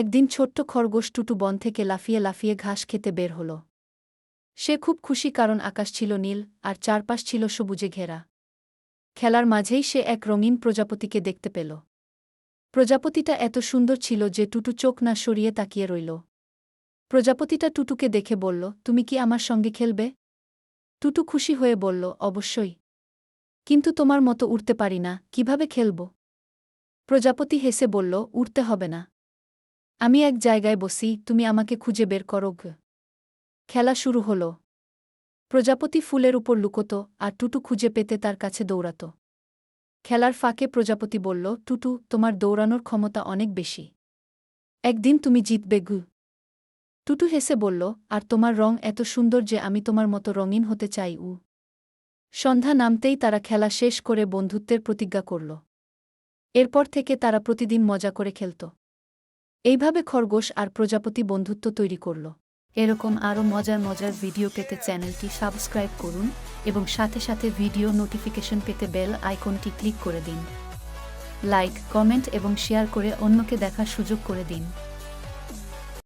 একদিন ছোট্ট খরগোশ টুটু বন থেকে লাফিয়ে লাফিয়ে ঘাস খেতে বের হল। সে খুব খুশি কারণ আকাশ ছিল নীল আর চারপাশ ছিল সবুজে ঘেরা। খেলার মাঝেই সে এক রঙিন প্রজাপতিকে দেখতে পেল। প্রজাপতিটা এত সুন্দর ছিল যে টুটু চোখ না সরিয়ে তাকিয়ে রইল। প্রজাপতিটা টুটুকে দেখে বলল, তুমি কি আমার সঙ্গে খেলবে? টুটু খুশি হয়ে বলল, অবশ্যই। কিন্তু তোমার মতো উড়তে পারি না, কীভাবে খেলব? প্রজাপতি হেসে বলল, উড়তে হবে না। আমি এক জায়গায় বসি, তুমি আমাকে খুঁজে বের করো। খেলা শুরু হল। প্রজাপতি ফুলের উপর লুকোত আর টুটু খুঁজে পেতে তার কাছে দৌড়াত। খেলার ফাঁকে প্রজাপতি বলল, টুটু, তোমার দৌড়ানোর ক্ষমতা অনেক বেশি। একদিন তুমি জিতবে গু। টুটু হেসে বলল, আর তোমার রং এত সুন্দর যে আমি তোমার মতো রঙিন হতে চাই উ। সন্ধ্যা নামতেই তারা খেলা শেষ করে বন্ধুত্বের প্রতিজ্ঞা করল। এরপর থেকে তারা প্রতিদিন মজা করে খেলত। এইভাবে খরগোশ আর প্রজাপতি বন্ধুত্ব তৈরি করল। এরকম আরও মজার মজার ভিডিও পেতে চ্যানেলটি সাবস্ক্রাইব করুন এবং সাথে সাথে ভিডিও নোটিফিকেশন পেতে বেল আইকনটি ক্লিক করে দিন। লাইক, কমেন্ট এবং শেয়ার করে অন্যকে দেখার সুযোগ করে দিন।